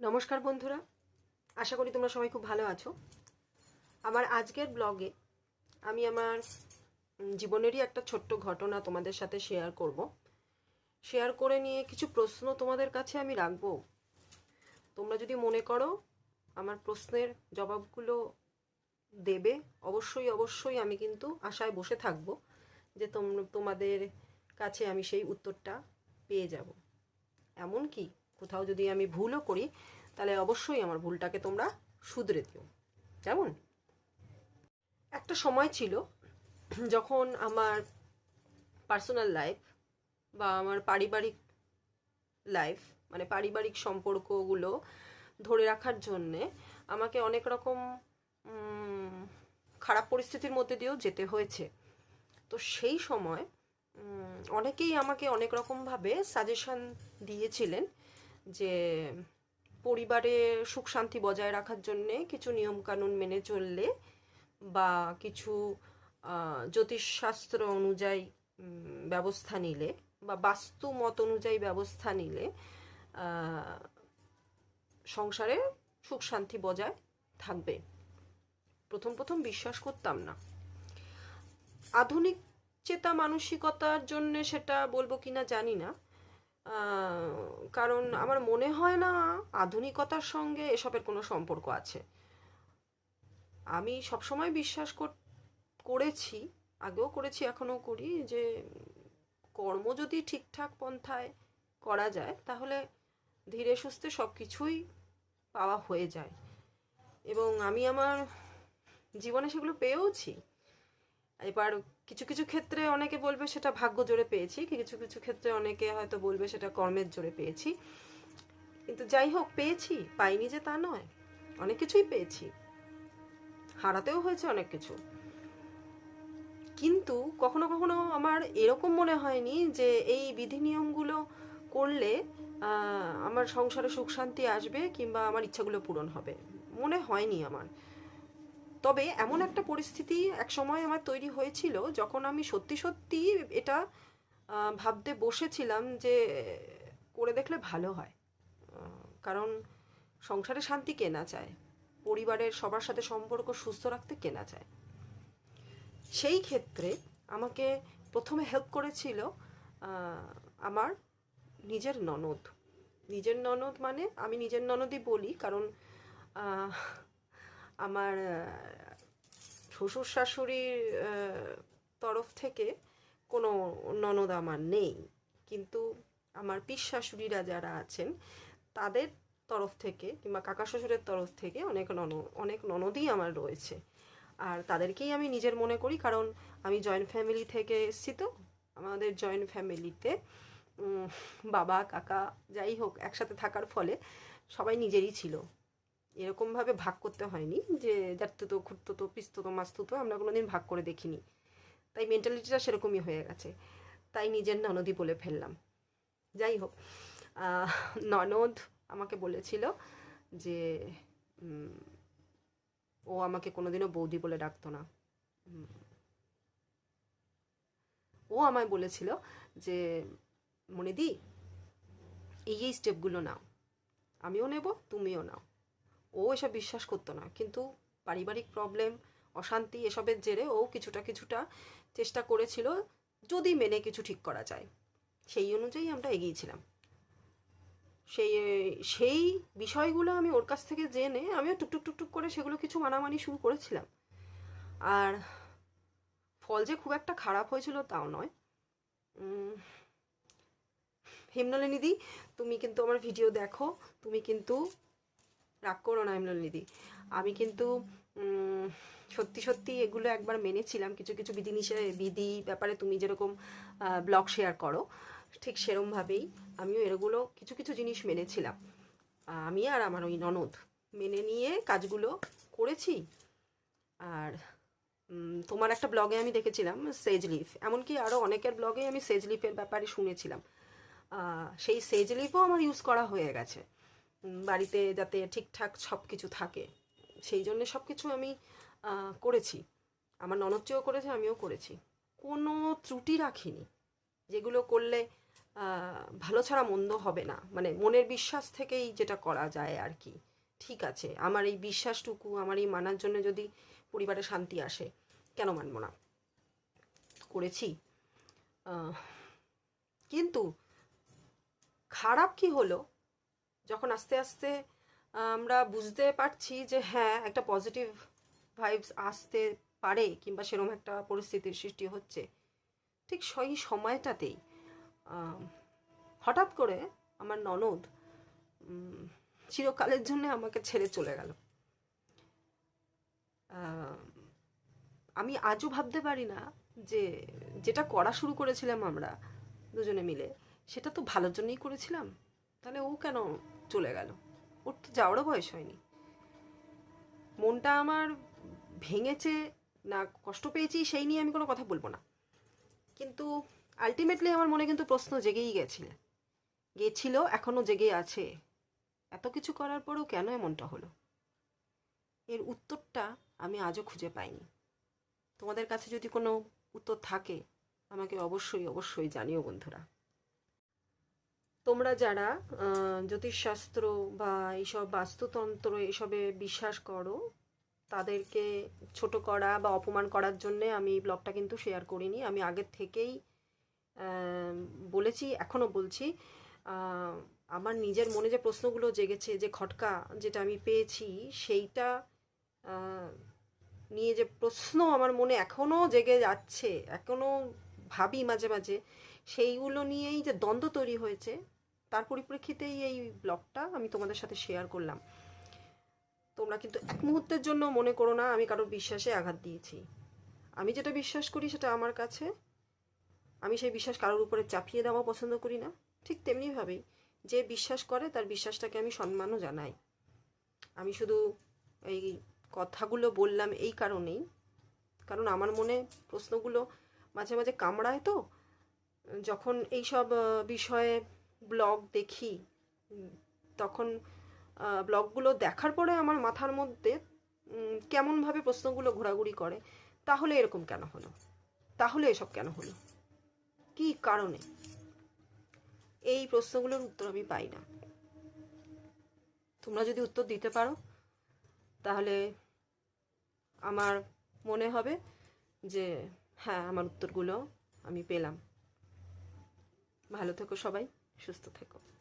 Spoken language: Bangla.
নমস্কার বন্ধুরা, আশা করি তোমরা সবাই খুব ভালো আছো। আমার আজকের ব্লগে আমি আমার জীবনেরই একটা ছোট্ট ঘটনা তোমাদের সাথে শেয়ার করব। শেয়ার করে নিয়ে কিছু প্রশ্ন তোমাদের কাছে আমি রাখব। তোমরা যদি মনে করো আমার প্রশ্নের জবাবগুলো দেবে, অবশ্যই অবশ্যই আমি কিন্তু আশায় বসে থাকব যে তোম- তোমাদের কাছে আমি সেই উত্তরটা পেয়ে যাব। এমন কি? কোথাও যদি আমি ভুলও করি, তাহলে অবশ্যই আমার ভুলটাকে তোমরা শুধরে দিও। কেমন? একটা সময় ছিল যখন আমার পার্সোনাল লাইফ বা আমার পারিবারিক লাইফ মানে পারিবারিক সম্পর্কগুলো ধরে রাখার জন্যে আমাকে অনেক রকম খারাপ পরিস্থিতির মধ্যে দিয়েও যেতে হয়েছে। তো সেই সময় অনেকেই আমাকে অনেক রকমভাবে সাজেশন দিয়েছিলেন যে পরিবারে সুখ শান্তি বজায় রাখার জন্যে কিছু নিয়মকানুন মেনে চললে বা কিছু জ্যোতিষশাস্ত্র অনুযায়ী ব্যবস্থা নিলে বা বাস্তু মত অনুযায়ী ব্যবস্থা নিলে সংসারে সুখ শান্তি বজায় থাকবে। প্রথম প্রথম বিশ্বাস করতাম না। আধুনিক চেতা মানসিকতার জন্য সেটা বলব কিনা জানি না। কারণ আমার মনে হয় না আধুনিকতার সঙ্গে এসবের কোনো সম্পর্ক আছে। আমি সবসময় বিশ্বাস কর- করেছি, আগেও করেছি, এখনও করি যে কর্ম যদি ঠিকঠাক পন্থায় করা যায়, তাহলে ধীরে সুস্থে সব কিছুই পাওয়া হয়ে যায়। এবং আমি আমার জীবনে সেগুলো পেয়েওছি। এবার কিছু কিছু ক্ষেত্রে অনেকে বলবে সেটা ভাগ্য জোরে পেয়েছি কিছু কিছু ক্ষেত্রে অনেকে হয়তো বলবে সেটা কর্মের জোরে পেয়েছি। কিন্তু যাই হোক, পেয়েছি, পাইনি যে তা নয়। অনেক কিছুই পেয়েছি। হারাতেও হয়েছে অনেক কিছু। কিন্তু কখনো কখনো আমার এরকম মনে হয়নি যে এই বিধি নিয়মগুলো করলে আমার সংসারে সুখ শান্তি আসবে কিংবা আমার ইচ্ছাগুলো পূরণ হবে। মনে হয়নি আমার। তবে এমন একটা পরিস্থিতি এক সময় আমার তৈরি হয়েছিল যখন আমি সত্যি সত্যি এটা ভাবতে বসেছিলাম যে করে দেখলে ভালো হয়। কারণ সংসারে শান্তি কেনা চায়, পরিবারের সবার সাথে সম্পর্ক সুস্থ রাখতে কেনা চায়। সেই ক্ষেত্রে আমাকে প্রথমে হেল্প করেছিল আমার নিজের ননদ। নিজের ননদ মানে আমি নিজের ননদই বলি, কারণ আমার শ্বশুর শাশুড়ির তরফ থেকে কোনো ননদ আমার নেই। কিন্তু আমার পিস শাশুড়িরা যারা আছেন, তাদের তরফ থেকে কিংবা কাকা শ্বশুরের তরফ থেকে অনেক নন, অনেক ননদই আমার রয়েছে। আর তাদেরকেই আমি নিজের মনে করি, কারণ আমি জয়েন্ট ফ্যামিলি থেকে এসেছি তো। আমাদের জয়েন্ট ফ্যামিলিতে বাবা, কাকা, যাই হোক, একসাথে থাকার ফলে সবাই নিজেরই ছিল। এরকমভাবে ভাগ করতে হয়নি যে জাতুতো খুঁড়তো পিস্ততো মাস্তুতো আমরা কোনো দিন ভাগ করে দেখিনি। তাই মেন্টালিটিটা সেরকমই হয়ে গেছে। তাই নিজের ননদই বলে ফেললাম। যাই হোক ননদ আমাকে বলেছিল যে ও আমাকে কোনোদিনও বৌদি বলে ডাকতো না। ও আমায় বলেছিল যে, মনিদি, এই এই স্টেপগুলো নাও। আমিও নেব, তুমিও নাও। ও এসব বিশ্বাস করতো না। কিন্তু পারিবারিক প্রবলেম অশান্তি এসবের জেরে ও কিছুটা কিছুটা চেষ্টা করেছিল যদি মেনে কিছু ঠিক করা যায়। সেই অনুযায়ী আমরা এগিয়েছিলাম সেই সেই বিষয়গুলো আমি ওর কাছ থেকে জেনে আমিও টুকটুক টুকটুক করে সেগুলো কিছু মানামানি শুরু করেছিলাম। আর ফল যে খুব একটা খারাপ হয়েছিল তাও নয়। হেমনলিনীদি তুমি কিন্তু আমার ভিডিও দেখো, তুমি কিন্তু রাগ করো না হেমনলিনীদি আমি কিন্তু সত্যি সত্যি এগুলো একবার মেনেছিলাম। কিছু কিছু বিধি নিষেধ বিধি ব্যাপারে তুমি যেরকম ব্লগ শেয়ার করো, ঠিক সেরমভাবেই আমিও এগুলো কিছু কিছু জিনিস মেনেছিলাম। আমি আর আমার ওই ননদ মেনে নিয়ে কাজগুলো করেছি। আর তোমার একটা ব্লগে আমি দেখেছিলাম সেজ লিফ এমনকি আরও অনেকের ব্লগে আমি সেজ লিফের ব্যাপারে শুনেছিলাম। সেই সেজ লিফও আমার ইউজ করা হয়ে গেছে। বাড়িতে যাতে ঠিকঠাক সব কিছু থাকে। সেই জন্য সব কিছু আমি করেছি। আমার ননদটিও করেছে, আমিও করেছি। কোনো ত্রুটি রাখিনি। যেগুলো করলে ভালো ছাড়া মন্দ হবে না। মানে মনের বিশ্বাস থেকেই যেটা করা যায় আর কি। ঠিক আছে, আমার এই বিশ্বাসটুকু, আমার এই মানার জন্য যদি পরিবারে শান্তি আসে, কেন মানব না? করেছি। কিন্তু খারাপ কি হলো? যখন আস্তে আস্তে, আমরা বুঝতে পারছি যে হ্যাঁ একটা পজিটিভ ভাইবস আসতে পারে কিংবা সেরকম একটা পরিস্থিতির সৃষ্টি হচ্ছে। ঠিক সেই সময়টাতেই হঠাৎ করে আমার ননদ চিরকালের জন্য আমাকে ছেড়ে চলে গেল। আমি আজও ভাবতে পারি না যে যেটা করা শুরু করেছিলাম আমরা দুজনে মিলে, সেটা তো ভালোর জন্যই করেছিলাম। তাহলে ও কেন চলে গেল। ওর তো যাওয়ারও বয়স হয়নি। মনটা আমার ভেঙেছে, না কষ্ট পেয়েছি, সেই নিয়ে আমি কোনো কথা বলব না। কিন্তু আলটিমেটলি আমার মনে কিন্তু প্রশ্ন জেগেই গেছিল। গেছিল, এখনও জেগে আছে। এত কিছু করার পরেও কেন এমনটা হলো? এর উত্তরটা আমি আজও খুঁজে পাইনি। তোমাদের কাছে যদি কোনো উত্তর থাকে, আমাকে অবশ্যই অবশ্যই জানিও বন্ধুরা। তোমরা যারা জ্যোতিষশাস্ত্র বা এইসব বাস্তুতন্ত্র এসবে বিশ্বাস করো, তাদেরকে ছোট করা বা অপমান করার জন্যে আমি এই ব্লগটা কিন্তু শেয়ার করিনি। আমি আগের থেকেই বলেছি এখনও বলছি আমার নিজের মনে যে প্রশ্নগুলো জেগেছে, যে খটকা যেটা আমি পেয়েছি, সেইটা নিয়ে যে প্রশ্ন আমার মনে এখনও জেগে যাচ্ছে এখনও ভাবি মাঝে মাঝে, সেইগুলো নিয়েই যে দ্বন্দ্ব তৈরি হয়েছে তার পরিপ্রেক্ষিতেই এই ব্লগটা আমি তোমাদের সাথে শেয়ার করলাম। তোমরা কিন্তু এক মুহূর্তের জন্য মনে করো না আমি কারোর বিশ্বাসে আঘাত দিয়েছি। আমি যেটা বিশ্বাস করি সেটা আমার কাছে। আমি সেই বিশ্বাস কারোর উপরে চাপিয়ে দেওয়া পছন্দ করি না। ঠিক তেমনিভাবেই যে বিশ্বাস করে তার বিশ্বাসটাকে আমি সম্মানও জানাই। আমি শুধু এই কথাগুলো বললাম এই কারণেই। কারণ আমার মনে প্রশ্নগুলো মাঝে মাঝে কামড়ায় তো। যখন এইসব বিষয়ে ব্লগ দেখি তখন ব্লগগুলো দেখার পরে আমার মাথার মধ্যে কেমনভাবে প্রশ্নগুলো ঘোরাঘুরি করে, তাহলে এরকম কেন হলো? তাহলে এসব কেন হলো? কি কারণে? এই প্রশ্নগুলোর উত্তর আমি পাই না। তোমরা যদি উত্তর দিতে পারো, তাহলে আমার মনে হবে যে হ্যাঁ আমার উত্তরগুলো আমি পেলাম। ভালো থেকো সবাই। সুস্থ থেকো